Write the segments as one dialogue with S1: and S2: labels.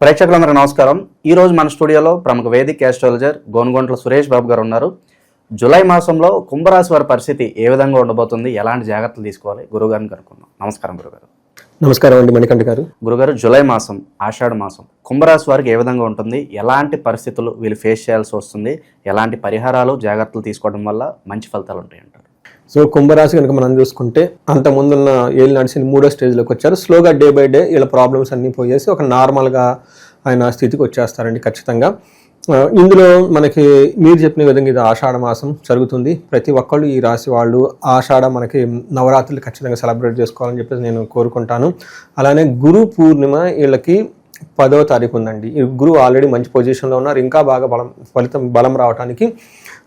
S1: ప్రేక్షకులందరూ నమస్కారం. ఈ రోజు మన స్టూడియోలో ప్రముఖ వేదిక ఆస్ట్రాలజర్ గోనుగొంట్ల సురేష్ బాబు గారు ఉన్నారు. జూలై మాసంలో కుంభరాశి వారి పరిస్థితి ఏ విధంగా ఉండబోతుంది? ఎలాంటి జాగ్రత్తలు తీసుకోవాలి? గురుగారిని కనుక్కుందాం. నమస్కారం గురుగారు.
S2: నమస్కారం అండి మణికంఠ గారు.
S1: గురుగారు జూలై మాసం ఆషాఢ మాసం కుంభరాశి వారికి ఏ విధంగా ఉంటుంది? ఎలాంటి పరిస్థితులు వీళ్ళు ఫేస్ చేయాల్సి వస్తుంది? ఎలాంటి పరిహారాలు జాగ్రత్తలు తీసుకోవడం వల్ల మంచి ఫలితాలు ఉంటాయి అంటారు
S2: సో కుంభరాశి కనుక మనం చూసుకుంటే అంత ముందున్న ఏళ్ళు నడిచిన మూడో స్టేజ్లోకి వచ్చారు. స్లోగా డే బై డే వీళ్ళ ప్రాబ్లమ్స్ అన్నీ పోయేసి ఒక నార్మల్గా ఆయన స్థితికి వచ్చేస్తారండి ఖచ్చితంగా. ఇందులో మనకి మీరు చెప్పిన విధంగా ఇది ఆషాఢ మాసం జరుగుతుంది. ప్రతి ఒక్కళ్ళు ఈ రాశి వాళ్ళు ఆషాఢ మనకి నవరాత్రులు ఖచ్చితంగా సెలబ్రేట్ చేసుకోవాలని చెప్పేసి నేను కోరుకుంటాను. అలానే గురు పూర్ణిమ వీళ్ళకి పదో తారీఖు ఉందండి. ఈ గురువు ఆల్రెడీ మంచి పొజిషన్లో ఉన్నారు. ఇంకా బాగా బలం ఫలితం బలం రావడానికి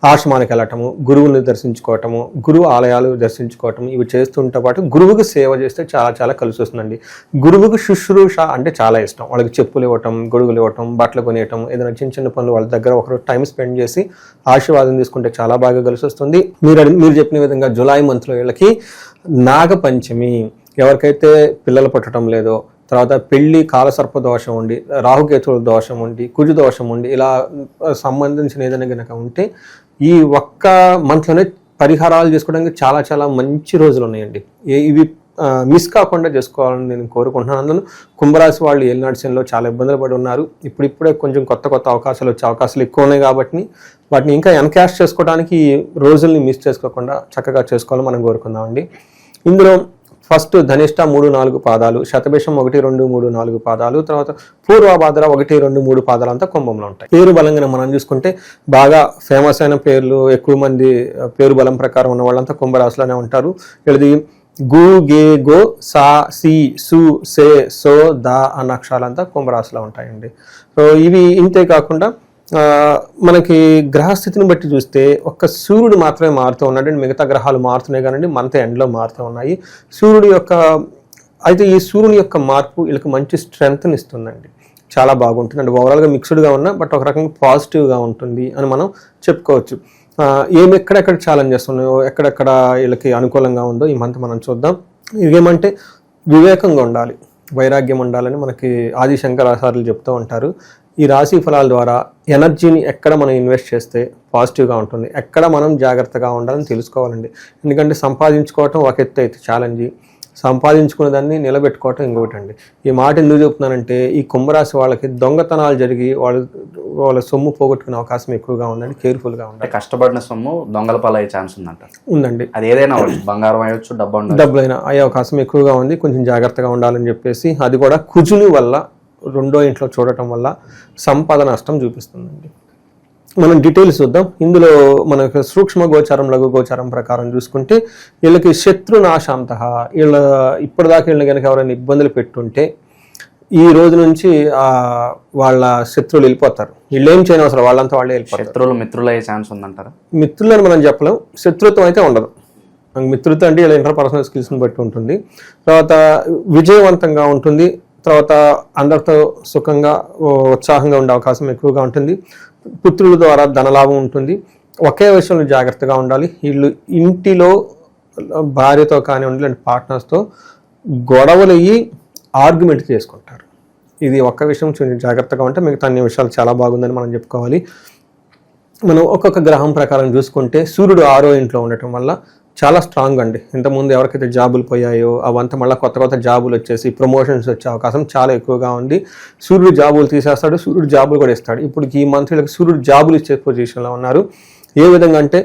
S2: ఆశ్రమానికి వెళ్ళటము గురువుని దర్శించుకోవటము గురువు ఆలయాలు దర్శించుకోవటం ఇవి చేస్తుంటే పాటు గురువుకు సేవ చేస్తే చాలా చాలా కలిసి వస్తుందండి. గురువుకు శుశ్రూష అంటే చాలా ఇష్టం. వాళ్ళకి చెప్పులు ఇవ్వటం గొడుగులు ఇవ్వటం బట్టలు కొనియటం ఏదైనా చిన్న చిన్న పనులు వాళ్ళ దగ్గర ఒకరు టైం స్పెండ్ చేసి ఆశీర్వాదం తీసుకుంటే చాలా బాగా కలిసి వస్తుంది. మీరు మీరు చెప్పిన విధంగా జులై మంత్లో వీళ్ళకి నాగపంచమి. ఎవరికైతే పిల్లలు పుట్టడం లేదో తర్వాత పెళ్ళి కాలసర్ప దోషం ఉండి రాహుకేతువుల దోషం ఉండి కుజు దోషం ఉండి ఇలా సంబంధించిన ఏదైనా కనుక ఉంటే ఈ ఒక్క మంత్లోనే పరిహారాలు చేసుకోవడానికి చాలా చాలా మంచి రోజులు ఉన్నాయండి. ఇవి మిస్ కాకుండా చేసుకోవాలని నేను కోరుకుంటున్నాను. అందులో కుంభరాశి వాళ్ళు ఏలినాడ్సన్లో చాలా ఇబ్బందులు పడి ఉన్నారు. ఇప్పుడిప్పుడే కొంచెం కొత్త కొత్త అవకాశాలు వచ్చే అవకాశాలు ఎక్కువ ఉన్నాయి కాబట్టి వాటిని ఇంకా ఎన్కాష్ చేసుకోవడానికి ఈ రోజుల్ని మిస్ చేసుకోకుండా చక్కగా చేసుకోవాలని మనం కోరుకుందామండి. ఇందులో ఫస్ట్ ధనిష్ట మూడు నాలుగు పాదాలు శతభిషం ఒకటి రెండు మూడు నాలుగు పాదాలు తర్వాత పూర్వభాద్ర ఒకటి రెండు మూడు పాదాలు అంతా కుంభంలో ఉంటాయి. పేరు బలంగా మనం చూసుకుంటే బాగా ఫేమస్ అయిన పేర్లు ఎక్కువ మంది పేరు బలం ప్రకారం ఉన్న వాళ్ళంతా కుంభరాశిలోనే ఉంటారు. వీళ్ళది గు గే గో సా సి సు సే సో ద అన్న అక్షరాలంతా కుంభరాశిలో ఉంటాయండి. సో ఇవి ఇంతే కాకుండా మనకి గ్రహస్థితిని బట్టి చూస్తే ఒక్క సూర్యుడు మాత్రమే మారుతూ ఉన్నాడు. మిగతా గ్రహాలు మారుతున్నాయి కానీ మనతో ఎండలో మారుతూ ఉన్నాయి. సూర్యుడు యొక్క అయితే ఈ సూర్యుని యొక్క మార్పు వీళ్ళకి మంచి స్ట్రెంగ్త్ని ఇస్తుందండి. చాలా బాగుంటుంది. అంటే ఓవరాల్గా మిక్స్డ్గా ఉన్నా బట్ ఒక రకంగా పాజిటివ్గా ఉంటుంది అని మనం చెప్పుకోవచ్చు. ఏమి ఎక్కడెక్కడ ఛాలెంజెస్ ఉన్నాయో ఎక్కడెక్కడ వీళ్ళకి అనుకూలంగా ఉందో ఈ మంత్ మనం చూద్దాం. ఇవేమంటే వివేకంగా ఉండాలి. వైరాగ్యం ఉండాలని మనకి ఆది శంకరాచార్యులు చెప్తూ ఉంటారు. ఈ రాశి ఫలాల ద్వారా ఎనర్జీని ఎక్కడ మనం ఇన్వెస్ట్ చేస్తే పాజిటివ్గా ఉంటుంది? ఎక్కడ మనం జాగ్రత్తగా ఉండాలని తెలుసుకోవాలండి. ఎందుకంటే సంపాదించుకోవటం ఒక ఎత్తు అయితే ఛాలెంజ్. సంపాదించుకున్న దాన్ని నిలబెట్టుకోవటం ఇంకొకటి అండి ఈ మాట ఎందుకు చెప్తున్నానంటే ఈ కుంభరాశి వాళ్ళకి దొంగతనాలు జరిగి వాళ్ళు వాళ్ళ సొమ్ము పోగొట్టుకునే అవకాశం ఎక్కువగా ఉందండి కేర్ఫుల్గా ఉండాలి
S1: కష్టపడిన సొమ్ము దొంగల పాలయ్యే ఛాన్స్ ఉందంటారు
S2: ఉందండి.
S1: అది ఏదైనా బంగారం అయ్యొచ్చు డబ్బు
S2: డబ్బులైనా అయ్యే అవకాశం ఎక్కువగా ఉంది. కొంచెం జాగ్రత్తగా ఉండాలని చెప్పేసి అది కూడా కుజుని వల్ల రెండో ఇంట్లో చూడటం వల్ల సంపద నష్టం చూపిస్తుందండి. మనం డీటెయిల్స్ చూద్దాం. ఇందులో మనకు సూక్ష్మ గోచారం లఘు గోచారం ప్రకారం చూసుకుంటే వీళ్ళకి శత్రునాశాంత వీళ్ళ ఇప్పటిదాకా వీళ్ళని కనుక ఎవరైనా ఇబ్బందులు పెట్టుంటే ఈ రోజు నుంచి ఆ వాళ్ళ శత్రువులు వెళ్ళిపోతారు. వీళ్ళు ఏం చేయని అవసరం వాళ్ళంతా వాళ్ళే వెళ్ళిపోతారు.
S1: శత్రువులు మిత్రులు అయ్యే ఛాన్స్ ఉందంటారా?
S2: మిత్రులని మనం చెప్పలేం. శత్రుత్వం అయితే ఉండదు. మనకి మిత్రుత్వం అంటే ఇలా ఇంటర్ పర్సనల్ స్కిల్స్ని బట్టి ఉంటుంది. తర్వాత విజయవంతంగా ఉంటుంది. తర్వాత అందరితో సుఖంగా ఉత్సాహంగా ఉండే అవకాశం ఎక్కువగా ఉంటుంది. పుత్రుల ద్వారా ధనలాభం ఉంటుంది. ఒకే విషయంలో జాగ్రత్తగా ఉండాలి. వీళ్ళు ఇంటిలో భార్యతో కానివ్వండి లేదంటే పార్ట్నర్స్తో గొడవలు అయ్యి ఆర్గ్యుమెంట్ చేసుకుంటారు. ఇది ఒక్క విషయం కొంచెం జాగ్రత్తగా ఉంటే మిగతా అన్ని విషయాలు చాలా బాగుందని మనం చెప్పుకోవాలి. మనం ఒక్కొక్క గ్రహం ప్రకారం చూసుకుంటే సూర్యుడు ఆరో ఇంట్లో ఉండటం వల్ల చాలా స్ట్రాంగ్ అండి. ఇంతకుముందు ఎవరికైతే జాబులు పోయాయో అవంతా మళ్ళీ కొత్త కొత్త జాబులు వచ్చేసి ప్రమోషన్స్ వచ్చే అవకాశం చాలా ఎక్కువగా ఉంది. సూర్యుడు జాబులు తీసేస్తాడు సూర్యుడు జాబులు కూడా ఇస్తాడు. ఇప్పుడు ఈ మంత్రులకు సూర్యుడు జాబులు ఇచ్చే పొజిషన్లో ఉన్నారు. ఏ విధంగా అంటే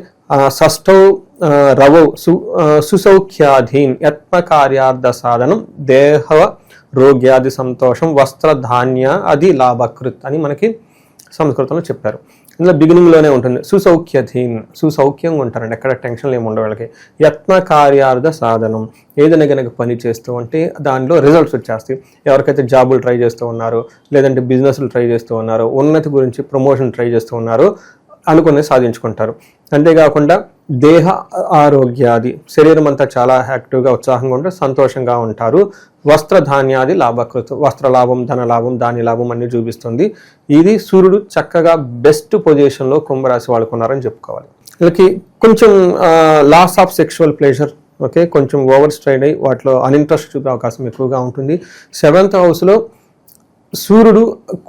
S2: షష్ఠౌ షష్టౌ రవౌ సు సుసౌఖ్యాధీన్ యత్నకార్యార్థ సాధనం దేహ రోగ్యాది సంతోషం వస్త్ర ధాన్య అది లాభకృత్ అని మనకి సంస్కృతంలో చెప్పారు. ఇందులో బిగినింగ్లోనే ఉంటుంది. సుసౌఖ్యధీన్ సుసౌఖ్యంగా ఉంటారండి. ఎక్కడ టెన్షన్లు ఏమి ఉండవు వాళ్ళకి. యత్న కార్యార్థ సాధనం. ఏదైనా కనుక పని చేస్తూ ఉంటే దానిలో రిజల్ట్స్ వచ్చేస్తాయి. ఎవరికైతే జాబులు ట్రై చేస్తూ ఉన్నారో లేదంటే బిజినెస్లు ట్రై చేస్తూ ఉన్నారో ఉన్నతి గురించి ప్రమోషన్ ట్రై చేస్తూ ఉన్నారో అనుకున్నది సాధించుకుంటారు. అంతేకాకుండా దేహ ఆరోగ్యాది శరీరం అంతా చాలా యాక్టివ్గా ఉత్సాహంగా ఉంటే సంతోషంగా ఉంటారు. వస్త్ర ధాన్యాది లాభకృత వస్త్ర లాభం ధన లాభం దాని లాభం అన్ని చూపిస్తుంది. ఇది సూర్యుడు చక్కగా బెస్ట్ పొజిషన్లో కుంభరాశి వాడుకున్నారని చెప్పుకోవాలి. వీళ్ళకి కొంచెం loss of sexual pleasure okay కొంచెం ఓవర్ స్ట్రైడ్ అయ్యి వాటిలో అన్ఇంట్రెస్ట్ చూపే అవకాశం ఎక్కువగా ఉంటుంది. సెవెంత్ హౌస్లో సూర్యుడు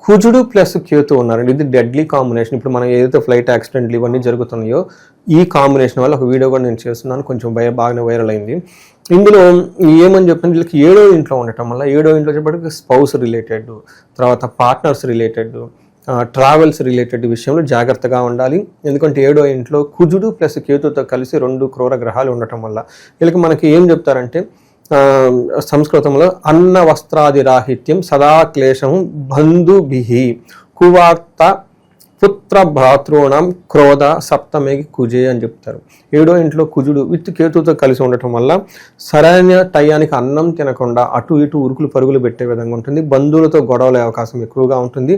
S2: కుజుడు ప్లస్ కేతు ఉన్నారండి. ఇది డెడ్లీ కాంబినేషన్ ఇప్పుడు మనం ఏదైతే ఫ్లైట్ యాక్సిడెంట్లు ఇవన్నీ జరుగుతున్నాయో ఈ కాంబినేషన్ వల్ల ఒక వీడియో కూడా నేను చేస్తున్నాను. కొంచెం భయ బాగానే వైరల్ అయింది. ఇందులో ఏమని చెప్పిన? వీళ్ళకి ఏడో ఇంట్లో ఉండటం వల్ల ఏడో ఇంట్లో చెప్పడానికి స్పౌస్ రిలేటెడ్ తర్వాత పార్ట్నర్స్ రిలేటెడ్ ట్రావెల్స్ రిలేటెడ్ విషయంలో జాగ్రత్తగా ఉండాలి. ఎందుకంటే ఏడో ఇంట్లో కుజుడు ప్లస్ కేతుతో కలిసి రెండు క్రూర గ్రహాలు ఉండటం వల్ల వీళ్ళకి మనకి ఏం చెప్తారంటే సంస్కృతంలో అన్న వస్త్రాది రాహిత్యం సదా క్లేశం బంధుభి కువార్త పుత్ర భాతృణం క్రోధ సప్తమికి కుజే అని చెప్తారు. ఏడో ఇంట్లో కుజుడు విత్ కేతుతో కలిసి ఉండటం వల్ల సరైన టయానికి అన్నం తినకుండా అటు ఇటు ఉరుకులు పరుగులు పెట్టే విధంగా ఉంటుంది. బంధువులతో గొడవలే అవకాశం ఎక్కువగా ఉంటుంది.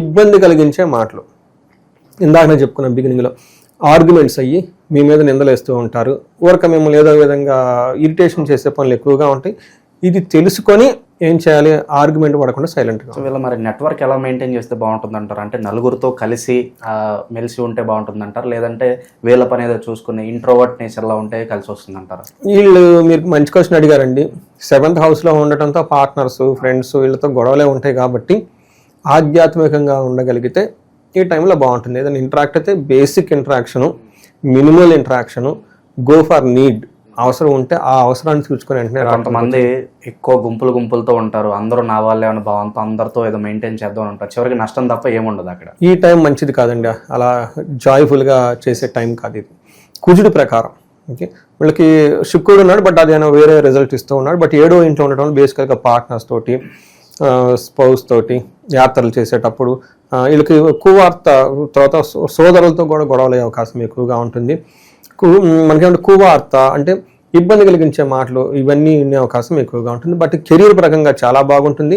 S2: ఇబ్బంది కలిగించే మాటలు. ఇందాక నేను చెప్పుకున్న బిగినింగ్లో ఆర్గ్యుమెంట్స్ అయ్యి మీ మీద నిందలేస్తూ ఉంటారు. ఊరక మిమ్మల్ని ఏదో విధంగా ఇరిటేషన్ చేసే పనులు ఎక్కువగా ఉంటాయి. ఇది తెలుసుకొని ఏం చేయాలి? ఆర్గ్యుమెంట్ పడకుండా సైలెంట్గా
S1: సో వీళ్ళ మరి నెట్వర్క్ ఎలా మెయింటైన్ చేస్తే బాగుంటుంది అంటారు అంటే నలుగురితో కలిసి మెలిసి ఉంటే బాగుంటుంది అంటారు లేదంటే వీళ్ళ పని ఏదో చూసుకుని ఇంట్రోవర్ట్ నేచర్లో ఉంటే కలిసి వస్తుంది అంటారు
S2: వీళ్ళు మీరు మంచి క్వశ్చన్ అడిగారండి. సెవెంత్ హౌస్లో ఉండటంతో పార్ట్నర్స్ ఫ్రెండ్స్ వీళ్ళతో గొడవలే ఉంటాయి కాబట్టి ఆధ్యాత్మికంగా ఉండగలిగితే ఈ టైంలో బాగుంటుంది. ఏదైనా ఇంటరాక్ట్ అయితే basic interaction minimal interaction go for need అవసరం ఉంటే ఆ అవసరాన్ని చూసుకొని వెంటనే
S1: కొంతమంది ఎక్కువ గుంపులు గుంపులతో ఉంటారు. అందరూ నా వాళ్ళే అనే భావంతో అందరితో ఏదో మెయింటైన్ చేద్దాం ఉంటారు. చివరికి నష్టం తప్ప ఏముండదు అక్కడ.
S2: ఈ టైం మంచిది కాదండి. అలా జాయ్ఫుల్గా చేసే టైం కాదు ఇది. కుజుడి ప్రకారం ఓకే? వీళ్ళకి శుక్రుడు ఉన్నాడు బట్ అది ఆయన వేరే రిజల్ట్ ఇస్తూ ఉన్నాడు. బట్ ఏడో ఇంట్లో ఉండటం బేసికల్గా పార్ట్నర్స్ తోటి స్పౌస్ తోటి యాత్రలు చేసేటప్పుడు వీళ్ళకి కువార్త తర్వాత సోదరులతో కూడా గొడవలయ్యే అవకాశం ఎక్కువగా ఉంటుంది. కు మనకేమంటే కువార్త అంటే ఇబ్బంది కలిగించే మాటలు ఇవన్నీ వినే అవకాశం ఎక్కువగా ఉంటుంది. బట్ కెరీర్ పరంగా చాలా బాగుంటుంది.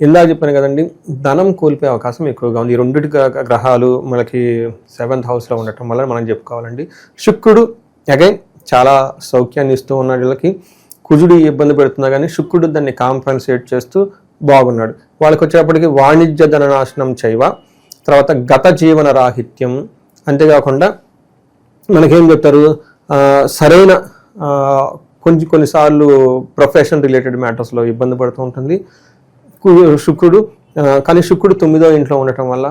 S2: ఇందాక చెప్పాను కదండి ధనం కోల్పోయే అవకాశం ఎక్కువగా ఉంది. ఈ రెండింటి గ్రహాలు మనకి సెవెంత్ హౌస్లో ఉండటం వల్ల మనం చెప్పుకోవాలండి. శుక్రుడు అగైన్ చాలా సౌఖ్యాన్ని ఇస్తూ ఉన్నాడు వీళ్ళకి. కుజుడు ఇబ్బంది పెడుతున్నా కానీ శుక్రుడు దాన్ని కాంపెన్సేట్ చేస్తూ బాగున్నాడు. వాళ్ళకి వచ్చేటప్పటికి వాణిజ్య ధననాశనం చేయవ తర్వాత గత జీవన రాహిత్యం. అంతేకాకుండా మనకేం చెప్తారు? సరైన కొంచెం కొన్నిసార్లు ప్రొఫెషన్ రిలేటెడ్ మ్యాటర్స్లో ఇబ్బంది పడుతూ ఉంటుంది. శుక్రుడు కానీ శుక్రుడు తొమ్మిదో ఇంట్లో ఉండటం వల్ల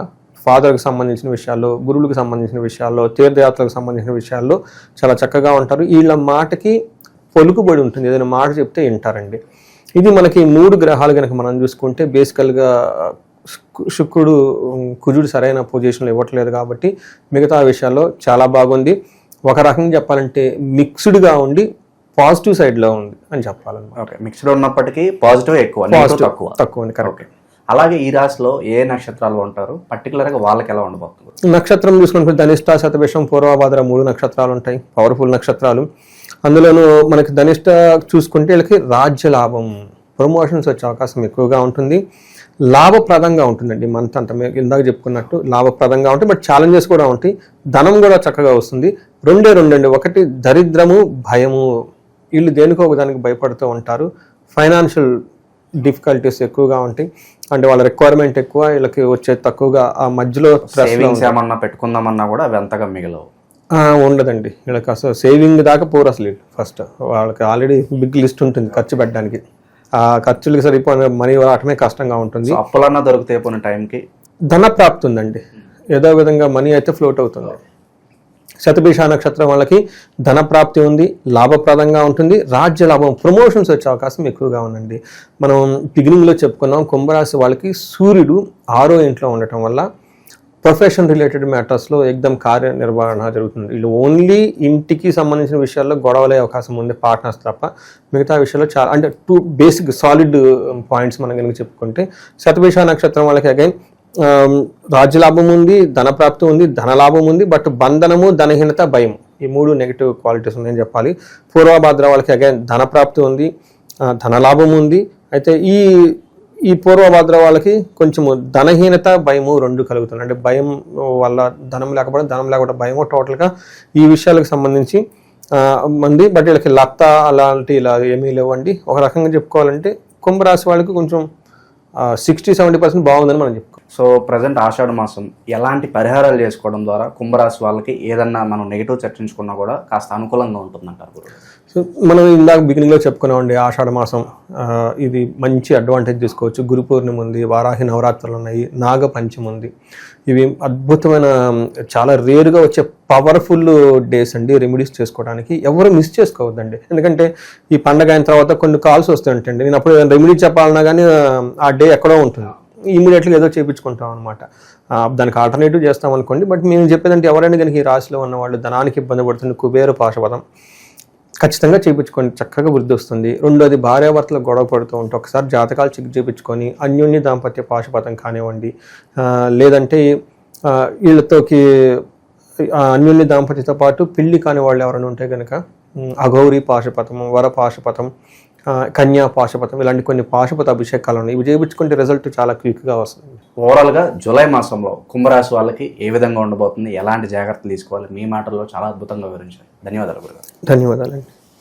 S2: ఫాదర్కి సంబంధించిన విషయాల్లో గురువులకు సంబంధించిన విషయాల్లో తీర్థయాత్రలకు సంబంధించిన విషయాల్లో చాలా చక్కగా ఉంటారు. వీళ్ళ మాటకి పలుకుబడి ఉంటుంది. ఏదైనా మాట చెప్తే వింటారండి. ఇది మనకి మూడు గ్రహాలు కనుక మనం చూసుకుంటే బేసికల్గా శుక్- శుక్రుడు కుజుడు సరైన పొజిషన్లో ఇవ్వట్లేదు కాబట్టి మిగతా విషయాల్లో చాలా బాగుంది. ఒక రకంగా చెప్పాలంటే మిక్స్డ్గా ఉండి పాజిటివ్ సైడ్లో ఉంది అని చెప్పాలన్నమాట.
S1: ఓకే మిక్స్డ్ ఉన్నప్పటికీ పాజిటివ్ ఎక్కువ తక్కువ.
S2: తక్కువ ఉంది కరెక్ట్
S1: అలాగే ఈ రాశిలో ఏ నక్షత్రాలు ఉంటారు? పర్టికులర్గా వాళ్ళకి ఎలా ఉండబోతుంది?
S2: నక్షత్రం చూసుకుంటే ధనిష్ట శతభిషం పూర్వభాద్ర మూడు నక్షత్రాలు ఉంటాయి. పవర్ఫుల్ నక్షత్రాలు. అందులోనూ మనకి ధనిష్ట చూసుకుంటే వీళ్ళకి రాజ్య లాభం ప్రమోషన్స్ వచ్చే అవకాశం ఎక్కువగా ఉంటుంది. లాభప్రదంగా ఉంటుందండి మంత్ అంతా. ఇందాక చెప్పుకున్నట్టు లాభప్రదంగా ఉంటాయి బట్ ఛాలెంజెస్ కూడా ఉంటాయి. ధనం కూడా చక్కగా వస్తుంది. రెండే రెండండి. ఒకటి దరిద్రము భయము. వీళ్ళు దేనికో దానికి భయపడుతూ ఉంటారు. ఫైనాన్షియల్ డిఫికల్టీస్ ఎక్కువగా ఉంటాయి. అంటే వాళ్ళ రిక్వైర్మెంట్ ఎక్కువ వీళ్ళకి వచ్చే తక్కువగా ఆ మధ్యలో
S1: సేవింగ్స్ ఏమన్నా పెట్టుకుందామన్నా కూడా అవి అంతగా మిగలవు.
S2: ఉండదండి. వీళ్ళకి అసలు సేవింగ్ దాకా పోరు అసలు ఫస్ట్ వాళ్ళకి ఆల్రెడీ బిగ్ లిస్ట్ ఉంటుంది ఖర్చు పెట్టడానికి. ఆ ఖర్చులకి సరిపోయిన మనీ రావటమే కష్టంగా ఉంటుంది.
S1: అప్పులన్నా దొరికితే పోయిన టైంకి
S2: ధన ప్రాప్తి ఉందండి. ఏదో విధంగా మనీ అయితే ఫ్లోట్ అవుతుంది. శతభిష నక్షత్రం వాళ్ళకి ధన ప్రాప్తి ఉంది లాభప్రదంగా ఉంటుంది రాజ్య లాభం ప్రమోషన్స్ వచ్చే అవకాశం ఎక్కువగా ఉందండి. మనం బిగినింగ్లో చెప్పుకున్నాం కుంభరాశి వాళ్ళకి సూర్యుడు ఆరో ఇంట్లో ఉండటం వల్ల ప్రొఫెషన్ రిలేటెడ్ మ్యాటర్స్లో ఎగ్దమ్ కార్యనిర్వహణ జరుగుతుంది. వీళ్ళు ఓన్లీ ఇంటికి సంబంధించిన విషయాల్లో గొడవలే అవకాశం ఉంది పార్ట్నర్స్ తప్ప. మిగతా విషయాల్లో చాలా అంటే టూ బేసిక్ సాలిడ్ పాయింట్స్ మనం కనుక చెప్పుకుంటే శతభిష నక్షత్రం వాళ్ళకి అగైన్ రాజ్యలాభం ఉంది ధనప్రాప్తి ఉంది ధనలాభం ఉంది బట్ బంధనము ధనహీనత భయం. ఈ మూడు నెగిటివ్ క్వాలిటీస్ ఉన్నాయని చెప్పాలి. పూర్వభాద్ర వాళ్ళకి అగైన్ ధనప్రాప్తి ఉంది ధనలాభం ఉంది. అయితే ఈ ఈ పూర్వభద్ర వాళ్ళకి కొంచెము ధనహీనత భయము రెండు కలుగుతుంది. అంటే భయం వల్ల ధనం లేకపోవడం ధనం లేకపోవడం భయము టోటల్గా ఈ విషయాలకు సంబంధించి మంది బట్ వీళ్ళకి లత్త అలాంటి ఇలా ఏమీ లేవండి. ఒక రకంగా చెప్పుకోవాలంటే కుంభరాశి వాళ్ళకి కొంచెం సిక్స్టీ సెవెంటీ పర్సెంట్ బాగుందని మనం చెప్పుకోవాలి.
S1: సో ప్రజెంట్ ఆషాఢ మాసం ఎలాంటి పరిహారాలు చేసుకోవడం ద్వారా కుంభరాశి వాళ్ళకి ఏదన్నా మనం నెగిటివ్ చర్చించుకున్నా కూడా కాస్త అనుకూలంగా ఉంటుందంటారు సో
S2: మనం ఇందాక బిగినింగ్లో చెప్పుకున్నామండి ఆషాఢ మాసం ఇది మంచి అడ్వాంటేజ్ తీసుకోవచ్చు. గురు పూర్ణిమ ఉంది వారాహి నవరాత్రులు ఉన్నాయి నాగ పంచమి ఉంది. ఇవి అద్భుతమైన చాలా రేరుగా వచ్చే పవర్ఫుల్ డేస్ అండి రెమెడీస్ చేసుకోవడానికి. ఎవరు మిస్ చేసుకోవద్దండి. ఎందుకంటే ఈ పండగ అయిన తర్వాత కొన్ని కాల్స్ వస్తుంటండి నేను అప్పుడు రెమెడీ చెప్పాలన్నా కానీ ఆ డే ఎక్కడో ఉంటుంది. ఇమీడియట్గా ఏదో చేయించుకుంటాం అనమాట దానికి ఆల్టర్నేటివ్ చేస్తాం అనుకోండి. బట్ మేము చెప్పేదంటే ఎవరైనా కనుక ఈ రాశిలో ఉన్న వాళ్ళు ధనానికి ఇబ్బంది పడుతుంది కుబేరు పాశపదం ఖచ్చితంగా చేయించుకోండి చక్కగా వృద్ధి వస్తుంది. రెండోది భార్యాభర్తలు గొడవ పడుతూ ఉంటే ఒకసారి జాతకాలు చెక్ చేయించుకొని అన్యోన్య దాంపత్య పాశుపతం కానివ్వండి. లేదంటే వీళ్ళతోకి అన్యోన్య దాంపత్యతో పాటు పెళ్ళి కాని వాళ్ళు ఎవరైనా ఉంటే కనుక అఘౌరి పాశుపతం వర పాశుపతం కన్యా పాశుపతం ఇలాంటి కొన్ని పాశుపత అభిషేకాలు ఉన్నాయి. ఇవి చేయించుకుంటే రిజల్ట్ చాలా క్విక్గా వస్తుంది.
S1: ఓవరాల్గా జూలై మాసంలో కుంభరాశి వాళ్ళకి ఏ విధంగా ఉండబోతుంది? ఎలాంటి జాగ్రత్తలు తీసుకోవాలి? మీ మాటల్లో చాలా అద్భుతంగా వివరించారు. ధన్యవాదాలు గురుగారు.
S2: ధన్యవాదాలండి.